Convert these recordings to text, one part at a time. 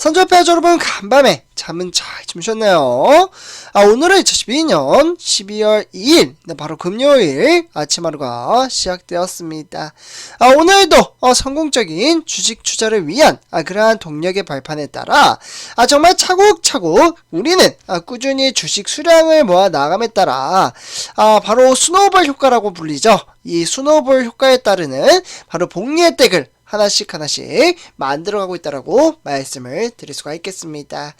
선전패 여러분 간밤에 잠은 잘 주무셨나요? 아, 오늘은 2012년 12월 2일 네, 바로 금요일 아침 하루가 시작되었습니다. 아, 오늘도 어, 성공적인 주식 투자를 위한 아, 그러한 동력의 발판에 따라 아, 정말 차곡차곡 우리는 아, 꾸준히 주식 수량을 모아 나감에 따라 아, 바로 스노우볼 효과라고 불리죠. 이 스노우볼 효과에 따르는 바로 복리 혜택을 하나씩 하나씩 만들어가고 있다라고 말씀을 드릴 수가 있겠습니다.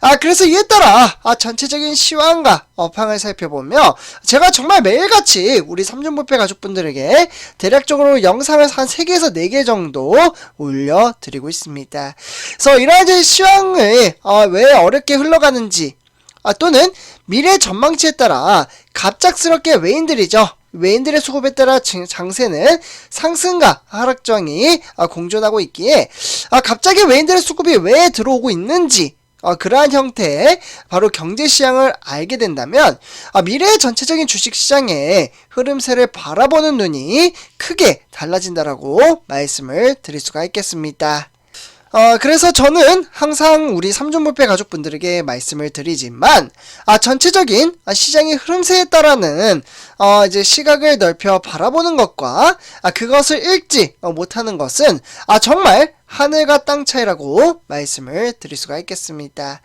아 그래서 이에 따라 아, 전체적인 시황과 업황을 살펴보며 제가 정말 매일같이 우리 삼중부패 가족분들에게 대략적으로 영상을 한 3개에서 4개 정도 올려드리고 있습니다. 그래서 이러한 시황을 어, 왜 어렵게 흘러가는지 아, 또는 미래 전망치에 따라 갑작스럽게 외인들이죠. 외인들의 수급에 따라 장- 장세는 상승과 하락장이 아, 공존하고 있기에 아, 갑자기 외인들의 수급이 왜 들어오고 있는지 어, 그러한 형태의 바로 경제 시장을 알게 된다면 아, 미래의 전체적인 주식 시장의 흐름세를 바라보는 눈이 크게 달라진다라고 말씀을 드릴 수가 있겠습니다. 어, 그래서 저는 항상 우리 삼존불패 가족분들에게 말씀을 드리지만, 아, 전체적인 아, 시장의 흐름세에 따라는, 어, 이제 시각을 넓혀 바라보는 것과, 아, 그것을 읽지 어, 못하는 것은, 아, 정말 하늘과 땅 차이라고 말씀을 드릴 수가 있겠습니다.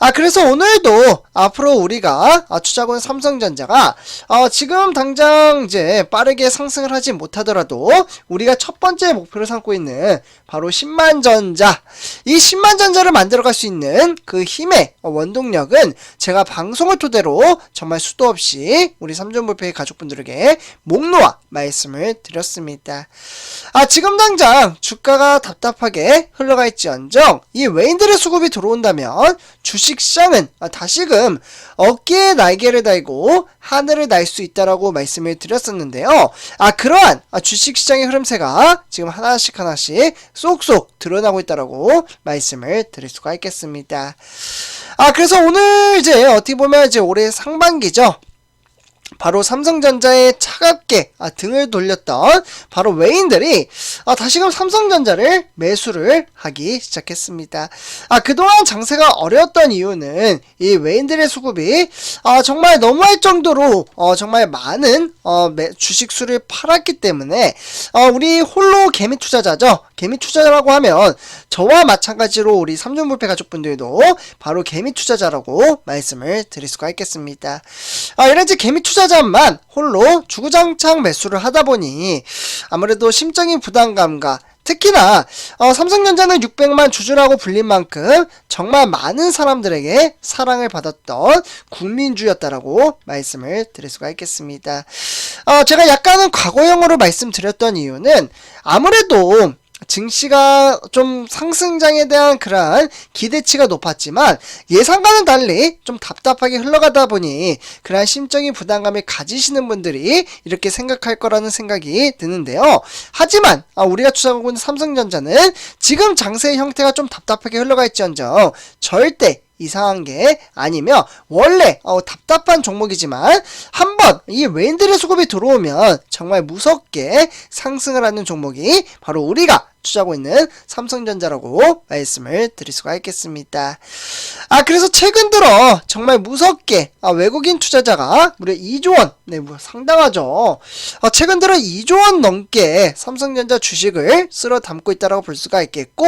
아, 그래서 오늘도 앞으로 우리가 아, 투자군 삼성전자가 어, 지금 당장 이제 빠르게 상승을 하지 못하더라도 우리가 첫 번째 목표를 삼고 있는 바로 10만 전자 이 10만 전자를 만들어갈 수 있는 그 힘의 원동력은 제가 방송을 토대로 정말 수도 없이 우리 삼전불패 가족분들에게 목 놓아 말씀을 드렸습니다. 아 지금 당장 주가가 답답하게 흘러가 있지언정 이 외인들의 수급이 들어온다면 주식시장은 아, 다시금 어깨에 날개를 달고 하늘을 날 수 있다라고 말씀을 드렸었는데요. 아 그러한 아, 주식시장의 흐름세가 지금 하나씩 하나씩 쏙쏙 드러나고 있다라고 말씀을 드릴 수가 있겠습니다. 아 그래서 오늘 이제 어떻게 보면 이제 올해 상반기죠. 바로 삼성전자에 차갑게 아, 등을 돌렸던 바로 외인들이 아, 다시금 삼성전자를 매수를 하기 시작했습니다. 아, 그동안 장세가 어려웠던 이유는 이 외인들의 수급이 아, 정말 너무할 정도로 어, 정말 많은 어, 매, 주식수를 팔았기 때문에 어, 우리 홀로 개미 투자자죠. 개미 투자자라고 하면 저와 마찬가지로 우리 삼중불패 가족분들도 바로 개미 투자자라고 말씀을 드릴 수가 있겠습니다. 아, 이런지 개미 투자자 만 홀로 주구장창 매수를 하다 보니 아무래도 심적인 부담감과 특히나 어, 삼성전자는 600만 주주라고 불린 만큼 정말 많은 사람들에게 사랑을 받았던 국민주였다라고 말씀을 드릴 수가 있겠습니다. 어, 제가 약간은 과거형으로 말씀드렸던 이유는 아무래도 증시가 좀 상승장에 대한 그러한 기대치가 높았지만 예상과는 달리 좀 답답하게 흘러가다 보니 그러한 심적인 부담감을 가지시는 분들이 이렇게 생각할 거라는 생각이 드는데요. 하지만 아, 우리가 추정하고 있는 삼성전자는 지금 장세의 형태가 좀 답답하게 흘러가 있지언정 절대 이상한 게 아니며 원래 어, 답답한 종목이지만 한번 이 외인들의 수급이 들어오면 정말 무섭게 상승을 하는 종목이 바로 우리가 투자하고 있는 삼성전자라고 말씀을 드릴 수가 있겠습니다. 아 그래서 최근 들어 정말 무섭게 아, 외국인 투자자가 무려 2조 원, 네, 뭐 상당하죠. 아, 최근 들어 2조 원 넘게 삼성전자 주식을 쓸어 담고 있다라고 볼 수가 있겠고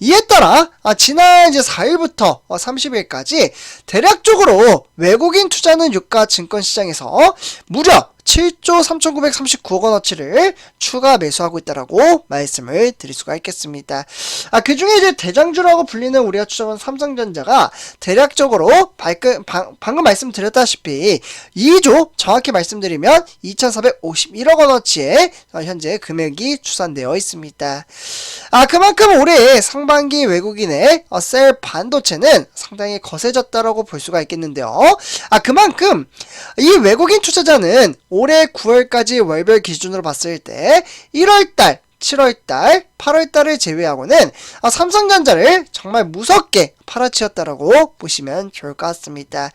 이에 따라 아, 지난 이제 4일부터 어, 30일까지 대략적으로 외국인 투자는 유가 증권 시장에서 무려 7조 3,939억 원어치를 추가 매수하고 있다라고 말씀을 드릴 수가 있겠습니다. 아, 그 중에 이제 대장주라고 불리는 우리가 추정한 삼성전자가 대략적으로 발끈, 방, 방금 말씀드렸다시피 2조 정확히 말씀드리면 2,451억 원어치의 어, 현재 금액이 추산되어 있습니다. 아, 그만큼 올해 상반기 외국인의 어, 셀 반도체는 상당히 거세졌다라고 볼 수가 있겠는데요. 아, 그만큼 이 외국인 투자자는 올해 9월까지 월별 기준으로 봤을 때 1월달 7월달, 8월달을 제외하고는 아, 삼성전자를 정말 무섭게 팔아치웠다라고 보시면 좋을 것 같습니다.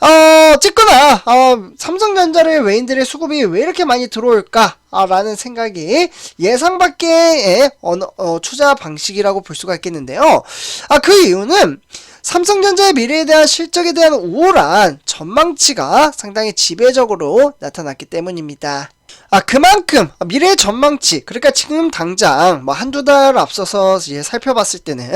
어, 어쨌거나 어, 삼성전자를 외인들의 수급이 왜 이렇게 많이 들어올까? 아, 라는 생각이 예상 밖의 언어, 어, 투자 방식이라고 볼 수가 있겠는데요. 아, 그 이유는 삼성전자의 미래에 대한 실적에 대한 우울한 전망치가 상당히 지배적으로 나타났기 때문입니다. 아, 그만큼 미래의 전망치, 그러니까 지금 당장 뭐 한두 달 앞서서 이제 살펴봤을 때는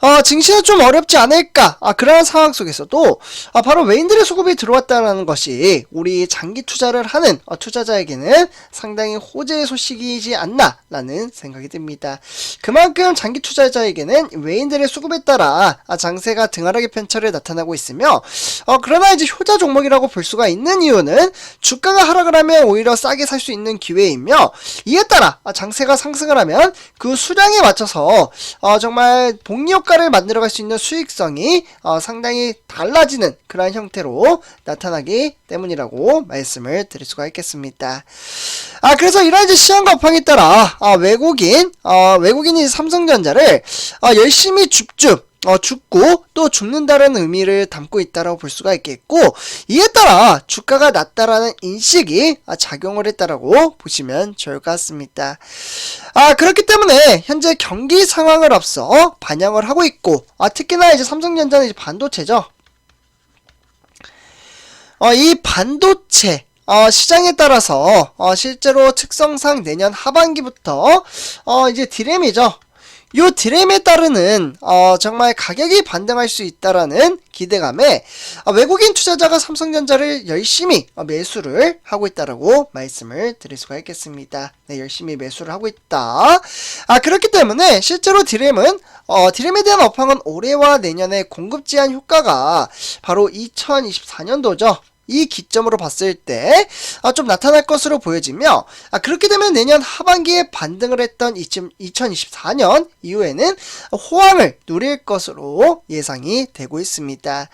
어, 증시는 좀 어렵지 않을까? 아, 그러한 상황 속에서도 아, 바로 외인들의 수급이 들어왔다는 것이 우리 장기 투자를 하는 어, 투자자에게는 상당히 호재의 소식이지 않나라는 생각이 듭니다. 그만큼 장기 투자자에게는 외인들의 수급에 따라 아, 장세가 등하락의 편차를 나타나고 있으며 어, 그러나 이제 효자 종목이라고 볼 수가 있는 이유는 주가가 하락을 하면 오히려 싸게 살 수 있는 기회이며 이에 따라 아, 장세가 상승을 하면 그 수량에 맞춰서 어, 정말 복리 효과를 만들어갈 수 있는 수익성이 어, 상당히 달라지는 그러한 형태로 나타나기 때문이라고 말씀을 드릴 수가 있겠습니다. 아 그래서 이러한 이제 시장 가팡에 따라 아, 외국인 어, 외국인이 삼성전자를 아, 열심히 줍줍 어, 죽고 또 죽는다는 의미를 담고 있다라고 볼 수가 있겠고 이에 따라 주가가 낮다라는 인식이 아, 작용을 했다라고 보시면 좋을 것 같습니다. 아 그렇기 때문에 현재 경기 상황을 앞서 반영을 하고 있고 아, 특히나 이제 삼성전자는 이제 반도체죠. 어, 이 반도체 어, 시장에 따라서 어, 실제로 특성상 내년 하반기부터 어, 이제 디램이죠. 요 디램에 따르는 어, 정말 가격이 반등할 수 있다라는 기대감에 어, 외국인 투자자가 삼성전자를 열심히 어, 매수를 하고 있다라고 말씀을 드릴 수가 있겠습니다. 네, 열심히 매수를 하고 있다. 아 그렇기 때문에 실제로 디램은 어, 디램에 대한 업황은 올해와 내년에 공급 제한 효과가 바로 2024년도죠. 이 기점으로 봤을 때 좀 나타날 것으로 보여지며 아, 그렇게 되면 내년 하반기에 반등을 했던 2024년 이후에는 호황을 누릴 것으로 예상이 되고 있습니다.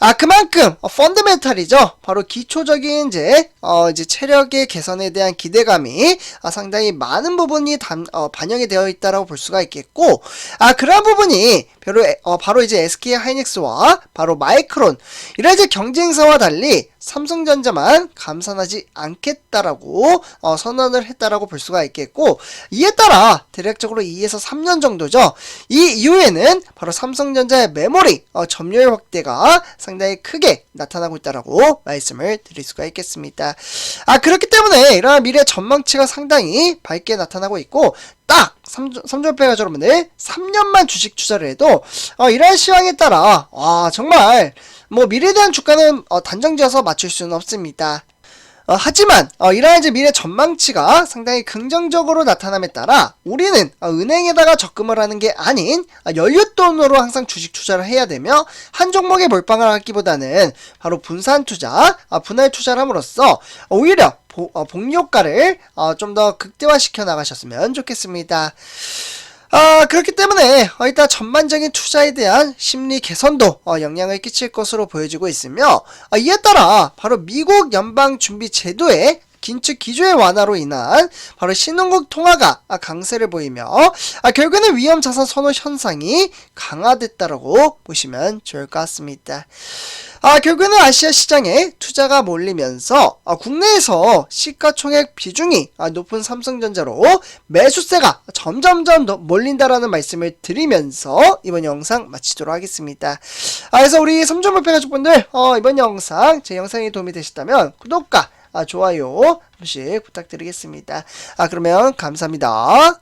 아 그만큼 펀드멘탈이죠. 바로 기초적인 이제 어, 이제 체력의 개선에 대한 기대감이 아, 상당히 많은 부분이 담, 어, 반영이 되어 있다라고 볼 수가 있겠고 아 그러한 부분이 바로, 어, 바로 이제 SK 하이닉스와 바로 마이크론 이런 이제 경쟁사와 달리 삼성전자만 감산하지 않겠다라고 어, 선언을 했다라고 볼 수가 있겠고 이에 따라 대략적으로 2에서 3년 정도죠. 이 이후에는 바로 삼성전자의 메모리 어, 점유율 확대가 상당히 크게 나타나고 있다라고 말씀을 드릴 수가 있겠습니다. 아 그렇기 때문에 이러한 미래 전망치가 상당히 밝게 나타나고 있고 딱 3전패가 여러분들 3년만 주식 투자를 해도 어, 이러한 시황에 따라 와 정말 뭐 미래에 대한 주가는 어, 단정지어서 맞출 수는 없습니다. 어, 하지만 어, 이러한 이제 미래 전망치가 상당히 긍정적으로 나타남에 따라 우리는 어, 은행에다가 적금을 하는 게 아닌 어, 연료돈으로 항상 주식 투자를 해야 되며 한 종목에 몰빵을 하기보다는 바로 분산 투자, 어, 분할 투자를 함으로써 오히려 보, 어, 복효과를 어, 좀 더 극대화시켜 나가셨으면 좋겠습니다. 아, 그렇기 때문에 어, 일단 전반적인 투자에 대한 심리 개선도 어, 영향을 끼칠 것으로 보여지고 있으며 어, 이에 따라 바로 미국 연방 준비 제도의 긴축 기조의 완화로 인한 바로 신흥국 통화가 아, 강세를 보이며 아, 결국에는 위험 자산 선호 현상이 강화됐다라고 보시면 좋을 것 같습니다. 아, 결국에는 아시아 시장에 투자가 몰리면서 아, 국내에서 시가총액 비중이 아, 높은 삼성전자로 매수세가 점점점 더 몰린다라는 말씀을 드리면서 이번 영상 마치도록 하겠습니다. 아, 그래서 우리 삼종물패 가족분들 어, 이번 영상 제 영상이 도움이 되셨다면 구독과 아, 좋아요 한 번씩 부탁드리겠습니다. 아, 그러면 감사합니다.